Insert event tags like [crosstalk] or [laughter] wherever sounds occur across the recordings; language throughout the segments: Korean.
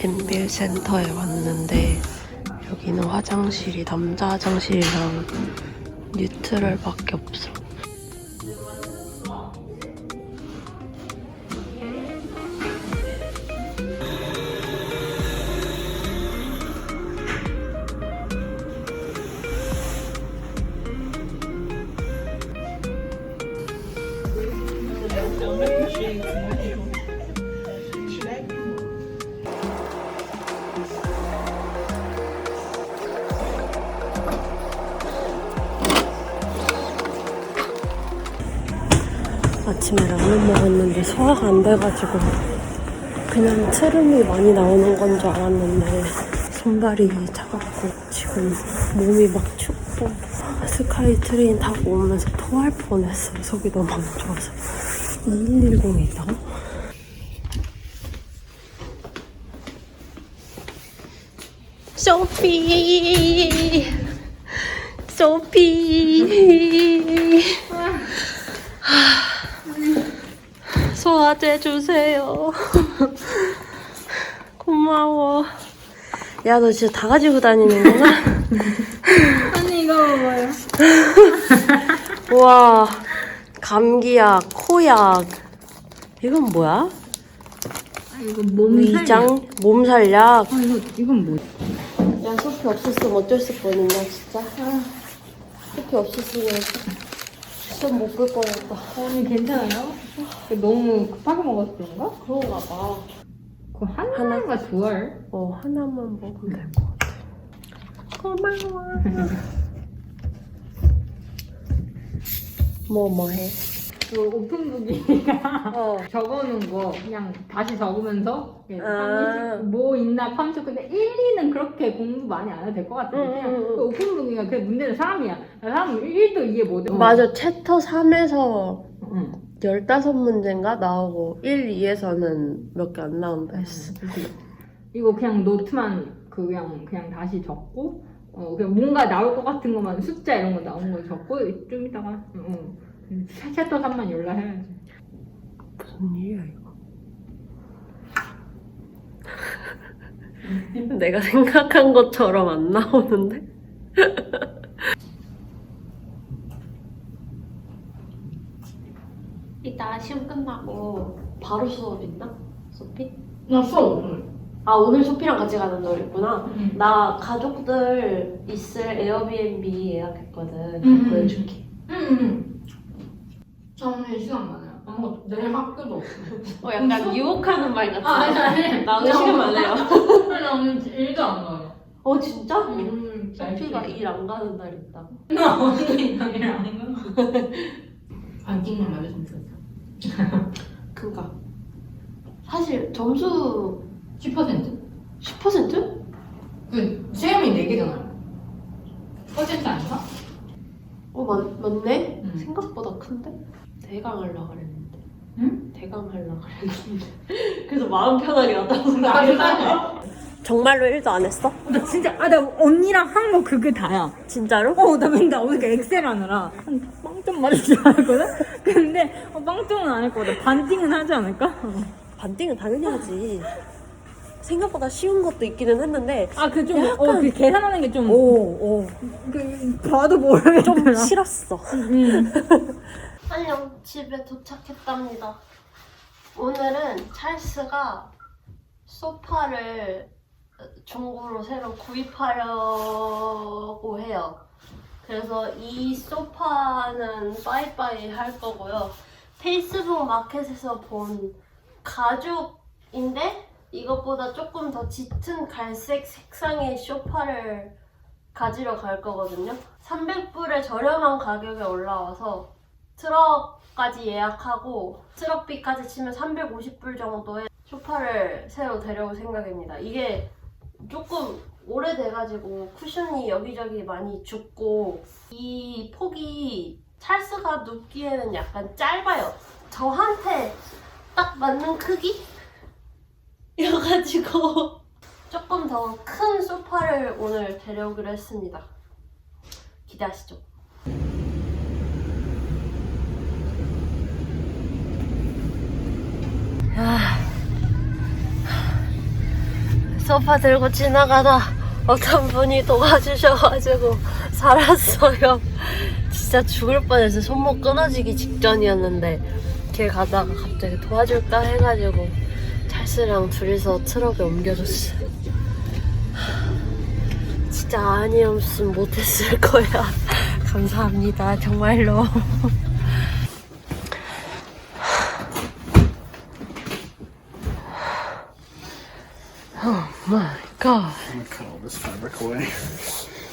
엠빌 센터에 왔는데 여기는 화장실이 남자 화장실이랑 뉴트럴밖에 없어. 아침에 라면 먹었는데 소화가 안 돼가지고 그냥 트름이 많이 나오는 건 줄 알았는데 손발이 차갑고 지금 몸이 막 춥고 스카이 트레인 타고 오면서 토할 뻔했어요. 속이 너무 안 좋아서 2110이다. 소피 소피 소화제 주세요. [laughs] 고마워. 야, 너 진짜 다 가지고 다니는구나? [laughs] 언니 이거 먹어요. [laughs] 우와, 감기약, 코약. 이건 뭐야? 아 이거 몸 위장, 몸살약. 아 이거 이건 뭐? 야, 소피 없었으면 어쩔 수 뻔했냐, 진짜. 아, 소피 없었으면 시험 못볼 뻔했다. 언니 괜찮아요? 너무 급하게 먹어서 그런가? 그런가 봐. 그 하나가 두 알? 어, 하나만 먹으면 될 것 같아. 고마워. [laughs] 뭐, 뭐 해? 그 오픈북이가 어. [laughs] 적어놓은 거 그냥 다시 적으면서 예, 아. 뭐 있나 탐색 근데 1, 2는 그렇게 공부 많이 안 해도 될것 같은데 응, 그냥 응, 응. 그 오픈북이가 그 문제는 사람이야 사람은 1도 이해 못해 맞아, 챕터 3에서 응. 15문제인가 나오고 1, 2에서는 몇 개 안 나온다 했어. 이거 그냥 노트만 그 그냥 그냥 다시 적고 어 그냥 뭔가 나올 것 같은 것만 숫자 이런 거 나온 거 적고 좀 이따가 어 챕터 3만 연락해야지 무슨 일이야, 이거? [laughs] 내가 생각한 것처럼 안 나오는데? [laughs] 이따 시험 끝나고 바로 수업 있나? 소피? 나 수업 아 오늘 소피랑 같이 가는 날 있구나. 응. 나 가족들 있을 에어비앤비 예약했거든. 음. 보여줄게. 응응 저 오늘 시간 많아요 아무것도 내일 학교도 없어 [laughs] 어 약간 유혹하는 말 같아. 아, 아니, 아니. 나 오늘 시간 많아요. [laughs] 나 오늘 일도 안 가요 어 진짜? 음, 소피가 일 안 가는 날 있다. 나 언니 이랑 안 가. [laughs] 안 찍는 말을 좀 들었어. 그니까 사실 점수 10%? 10%? 그 시험이 4개잖아요. 퍼센트 아닌가? 어 맞, 맞네? 응. 생각보다 큰데? 대강 하려고 그랬는데 응? 대강 하려고 그랬는데 [laughs] 그래서 마음 편하게 왔다고 나 이거 정말로 1도 안 했어? 나 진짜 아 나 언니랑 한거 그게 다야. 진짜로? 어나 맨날 어저께 엑셀 하느라 한 맞을 줄 알았거든. 근데 어, 빵점은 안 했거든. 반띵은 하지 않을까? 반띵은 당연히 하지 생각보다 쉬운 것도 있기는 했는데 아 그 좀 어 그 계산하는 게 좀 오, 오. 그 봐도 모르겠더라. 좀 싫었어 응. 안녕 집에 도착했답니다 오늘은 찰스가 소파를 중고로 새로 구입하려고 해요 그래서 이 소파는 빠이빠이 할 거고요 페이스북 마켓에서 본 가죽인데 이것보다 조금 더 짙은 갈색 색상의 소파를 가지러 갈 거거든요 300불의 저렴한 가격에 올라와서 트럭까지 예약하고 트럭비까지 치면 350불 정도의 소파를 새로 데려올 생각입니다. 이게 조금 오래돼가지고 쿠션이 여기저기 많이 죽고 이 폭이 찰스가 눕기에는 약간 짧아요. 저한테 딱 맞는 크기? 여가지고 [laughs] 조금 더 큰 소파를 오늘 데려오기로 했습니다. 기대하시죠. 소파 들고 지나가다 어떤 분이 도와주셔가지고 살았어요. [laughs] 진짜 죽을 뻔해서 손목 끊어지기 직전이었는데 길 가다가 갑자기 도와줄까 해가지고 찰스랑 둘이서 트럭에 옮겨줬어. [sighs] 진짜 아니었으면 못했을 거야. [laughs] 감사합니다. 정말로. [laughs] all this fabric away.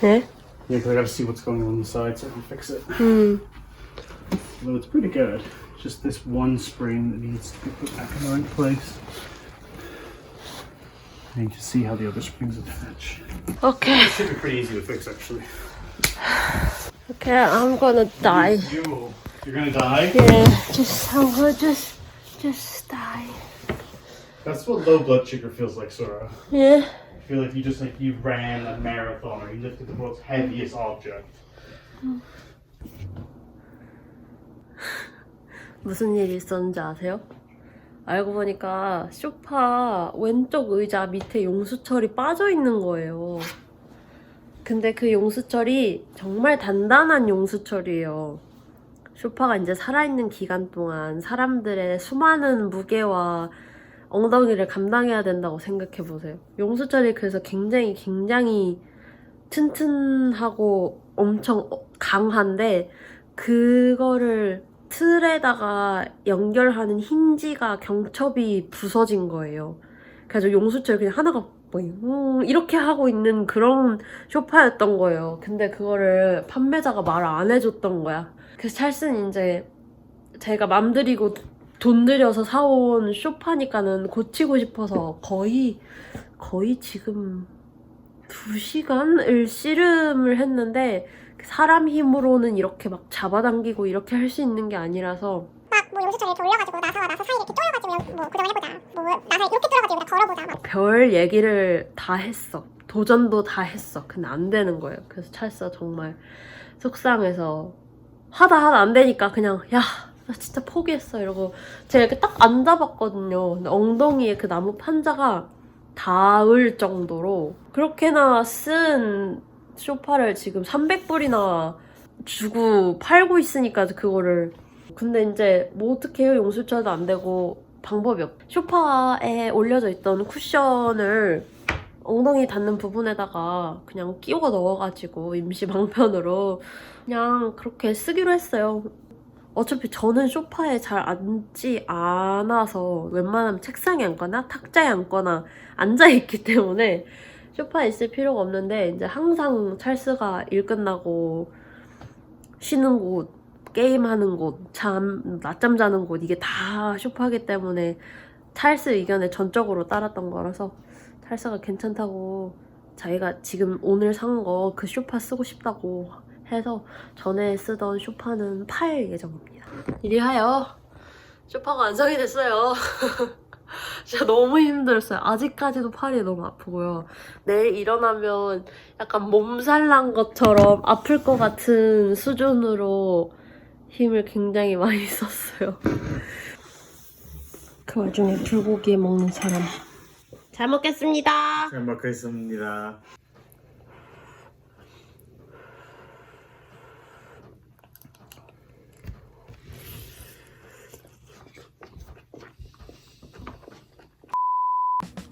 네? Yeah, because I gotta see what's going on the side so I can fix it. Hmm. 음. Although it's pretty good. Just this one spring that needs to be put back in the right place. I need to see how the other springs attach. Okay. It should be pretty easy to fix actually. Okay, I'm gonna die. You, you're gonna die? Yeah, just I'm gonna just just die. That's what low blood sugar feels like, Sora. Yeah. Feel like you just like you ran a marathon or you lifted the world's heaviest object. 무슨 일이 있었는지 아세요? 알고 보니까 소파 왼쪽 의자 밑에 용수철이 빠져 있는 거예요. 근데 그 용수철이 정말 단단한 용수철이에요. 소파가 이제 살아있는 기간 동안 사람들의 수많은 무게와 엉덩이를 감당해야 된다고 생각해 보세요. 용수철이 그래서 굉장히 굉장히 튼튼하고 엄청 강한데 그거를 틀에다가 연결하는 힌지가 경첩이 부서진 거예요. 그래서 용수철 그냥 하나가 음, 이렇게 하고 있는 그런 쇼파였던 거예요. 근데 그거를 판매자가 말을 안 해줬던 거야. 그래서 찰스는 이제 제가 맘 들이고 돈 들여서 사온 쇼파니까는 고치고 싶어서 거의 거의 지금 두 시간을 씨름을 했는데 사람 힘으로는 이렇게 막 잡아당기고 이렇게 할 수 있는 게 아니라서 막 뭐 용수철 이렇게 올려가지고 나사와 나사 사이 이렇게 쪼여가지고 뭐 고정해보자 뭐 나사 이렇게 뚫어가지고 걸어보자 막 별 얘기를 다 했어. 도전도 다 했어. 근데 안 되는 거예요. 그래서 찰스가 정말 속상해서 하다 하다 안 되니까 그냥 야, 나 진짜 포기했어. 이러고 제가 이렇게 딱 앉아봤거든요. 근데 엉덩이에 그 나무 판자가 닿을 정도로 그렇게나 쓴 소파를 지금 300불이나 주고 팔고 있으니까 그거를. 근데 이제 뭐 어떻게 해요? 용수철도 안 되고 방법이 없. 소파에 올려져 있던 쿠션을 엉덩이 닿는 부분에다가 그냥 끼워 넣어가지고 임시 방편으로 그냥 그렇게 쓰기로 했어요 어차피 저는 소파에 잘 앉지 않아서 웬만하면 책상에 앉거나 탁자에 앉거나 앉아있기 [laughs] 때문에 소파에 있을 필요가 없는데 이제 항상 찰스가 일 끝나고 쉬는 곳, 게임하는 곳, 잠, 낮잠 자는 곳 이게 다 소파기 때문에 찰스 의견에 전적으로 따랐던 거라서 찰스가 괜찮다고 자기가 지금 오늘 산 거그 소파 쓰고 싶다고 해서 전에 쓰던 소파는 팔 예정입니다. 이리하여 소파가 완성이 됐어요. [laughs] 진짜 너무 힘들었어요. 아직까지도 팔이 너무 아프고요. 내일 일어나면 약간 몸살 난 것처럼 아플 것 같은 수준으로 힘을 굉장히 많이 [laughs] 썼어요. 그 와중에 불고기 먹는 사람. 잘 먹겠습니다. 잘 먹겠습니다.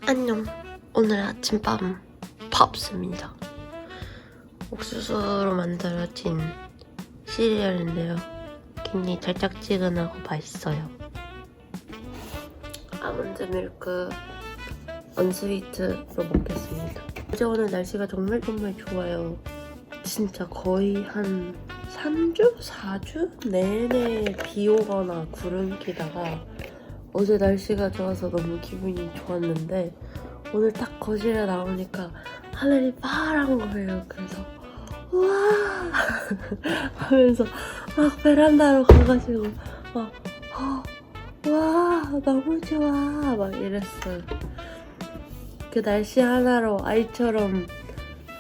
안녕. 오늘 아침밥 팝스입니다. 옥수수로 만들어진 시리얼인데요. 굉장히 달짝지근하고 맛있어요. 아몬드 밀크 언스위트로 먹겠습니다. 어제 오늘 날씨가 정말 정말 좋아요. 진짜 거의 한 3주? 4주? 내내 비 오거나 구름 끼다가 어제 날씨가 좋아서 너무 기분이 좋았는데 오늘 딱 거실에 나오니까 하늘이 파란 거예요. 그래서 우와 [laughs] 하면서 막 베란다로 가가지고 막 어, 와 너무 좋아 막 이랬어요. 그 날씨 하나로 아이처럼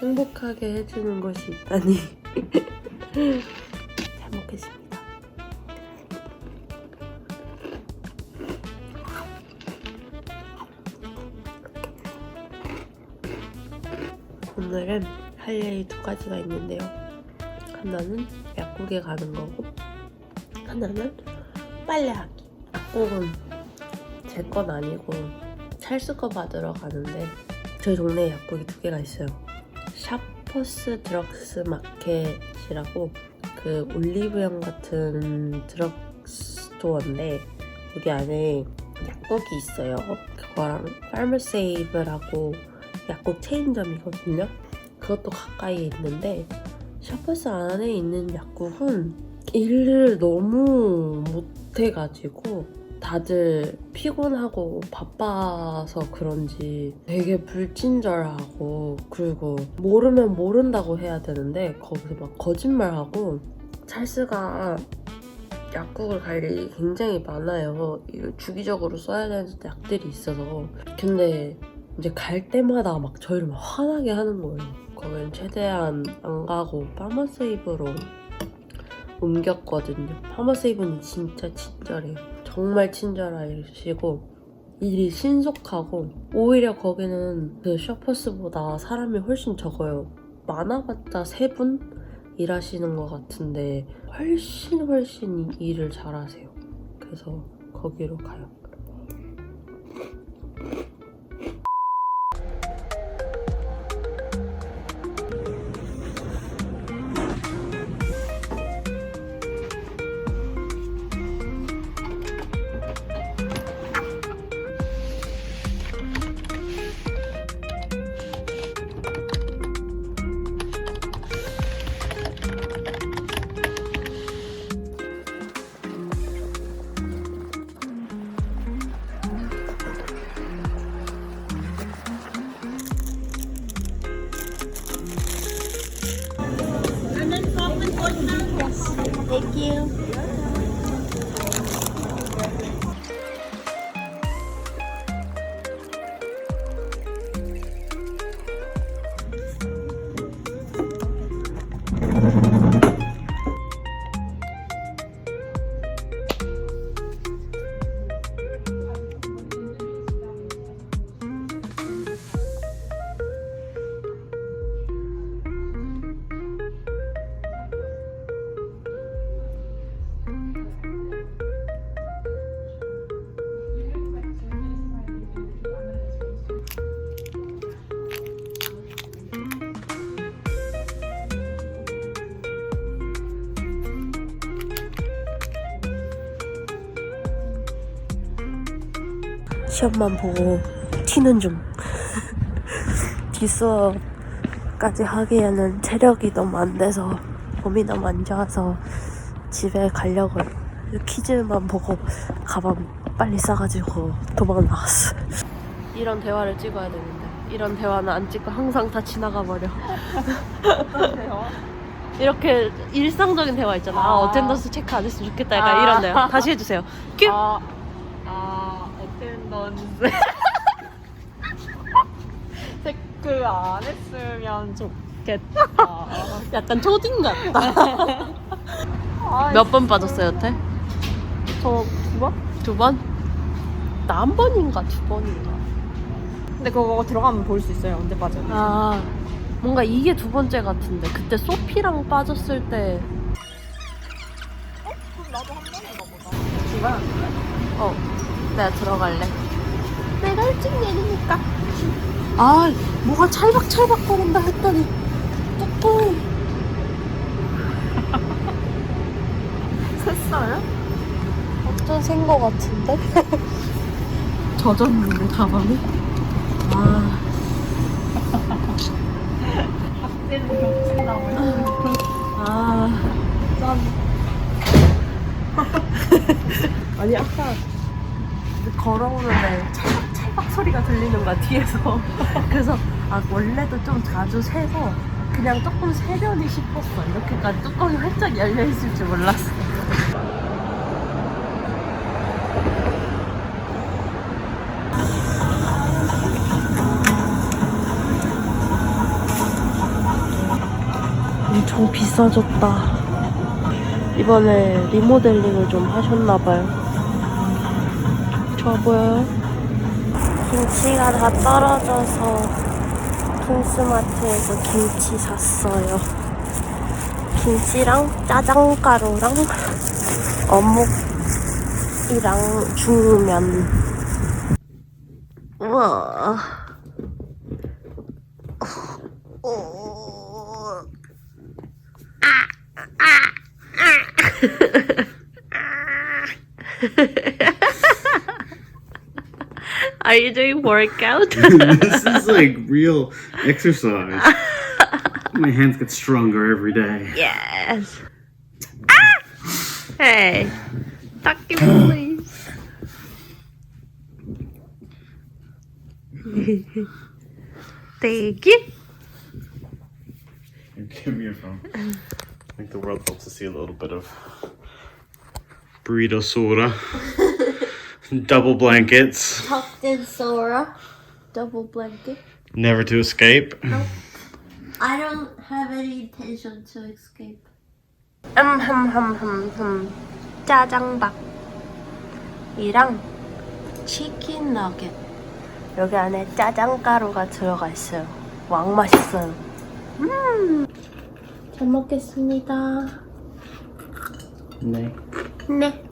행복하게 해주는 것이 있다니 [laughs] 잘 먹겠습니다. 오늘은 할 일이 두 가지가 있는데요. 하나는 약국에 가는 거고, 하나는 빨래하기. 약국은 제 건 아니고 찰스 거 받으러 가는데 저희 동네에 약국이 두 개가 있어요. 샤퍼스 드럭스 마켓이라고 그 올리브영 같은 드럭스토어인데 여기 안에 약국이 있어요. 그거랑 파머세이브라고 약국 체인점이거든요. 그것도 가까이에 있는데 샤퍼스 안에 있는 약국은 일을 너무 못해가지고 다들 피곤하고 바빠서 그런지 되게 불친절하고 그리고 모르면 모른다고 해야 되는데 거기서 막 거짓말하고 찰스가 약국을 갈 일이 굉장히 많아요. 주기적으로 써야 되는 약들이 있어서 근데 이제 갈 때마다 막 저희를 막 화나게 하는 거예요. 거기는 최대한 안 가고 파머세이브로 옮겼거든요. 파머세이브는 진짜 친절해요. 정말 친절하시고 일이 신속하고 오히려 거기는 그 셔퍼스보다 사람이 훨씬 적어요. 많아봤자 세 분 일하시는 것 같은데 훨씬 훨씬 일을 잘하세요. 그래서 거기로 가요. 시험만 보고 튀는 중. [laughs] 뒷수업까지 하기에는 체력이 너무 안 돼서 몸이 너무 안 좋아서 집에 가려고요. 퀴즈만 보고 가방 빨리 싸가지고 도망 나왔어. 이런 대화를 찍어야 되는데 이런 대화는 안 찍고 항상 다 지나가 버려. 이렇게 일상적인 대화 있잖아. 아, 어텐던스 체크 안 했으면 좋겠다. 약간 아. 이런 대화. 다시 해주세요. 큐. 아, 아, 어텐던스. 체크 [laughs] 안 했으면 좋겠다. 약간 초딩 같다. 몇 번 빠졌어요, 여태? 저두 번? 두 번? 나 한 번인가 두 번인가? 근데 그거 들어가면 볼 수 있어요. 언제 빠졌는지. 아, 뭔가 이게 두 번째 같은데. 그때 소피랑 빠졌을 때. 기가 어, 내가 들어갈래. 내가 일찍 내리니까. 아, 뭐가 찰박찰박 거린다 했더니. 뚜껑. 샜어요? 완전 센거 같은데? [laughs] 젖었는데, 가방이? 아. 학생은 겹친다고 했어. 아. 짠. [laughs] 아니, 아까 걸어오는데 소리가 들리는 거야, 뒤에서. [laughs] 그래서, 아, 원래도 좀 자주 새서 그냥 조금 세려니 싶었어. 이렇게까지 뚜껑이 활짝 열려 있을 줄 몰랐어. 엄청 비싸졌다. 이번에 리모델링을 좀 하셨나봐요. 좋아 보여요? 김치가 다 떨어져서 킹스마트에서 김치 샀어요. 김치랑 짜장가루랑 어묵이랑 중면. 우와. 어. [laughs] Are you doing workout? [laughs] this is like real exercise. My hands get stronger every day. yes. Ah! Hey, Ducky, please. [laughs] Thank you. Give me your phone. I think the world hopes to see a little bit of burrito soda, [laughs] double blankets, Tucked in Sora, double blanket. never to escape. I don't have any intention to escape. Um, hum, hum, hum, hum. 짜장밥이랑 치킨 너겟. 여기 안에 짜장가루가 들어가 있어요. 왕 맛있어요. 음. 잘 먹겠습니다. 네. 네.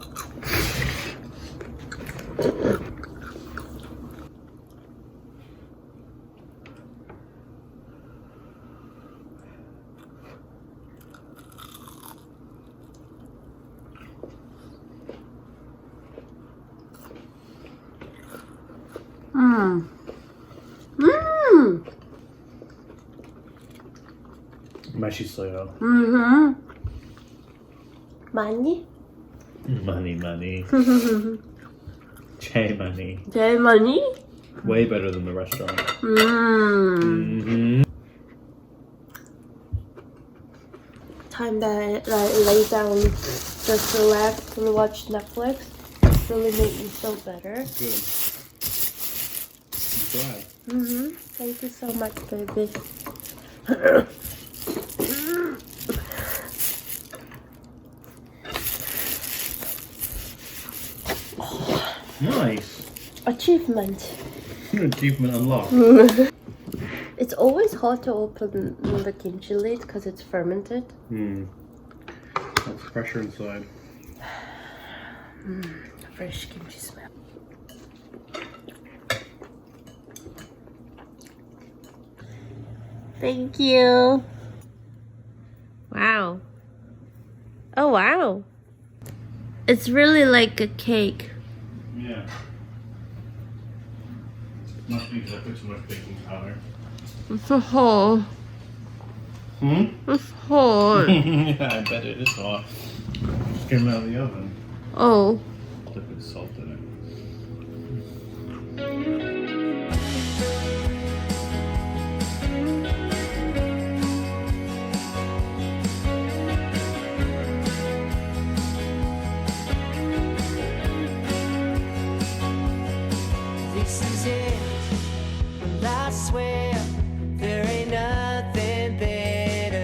맛있어요. 음. 많이? Money, money. [laughs] Che money. 제일 많이? Way better than the restaurant. 음. Mm-hmm. time that I lay down just relax and watch Netflix really made me feel better. Good. Dry. Mm-hmm. Thank you so much, baby. Nice. Achievement. Achievement unlocked. [laughs] It's always hard to open the kimchi lid because it's fermented. Hmm. That's pressure inside. [sighs] Fresh kimchi smell. Thank you. Wow. Oh, wow. It's really like a cake. Yeah. Must be because I put too much baking powder. It's a hole. Hmm? It's [laughs] hard. yeah, I bet it is hot. Just came out of the oven. oh. Bit of salt in it.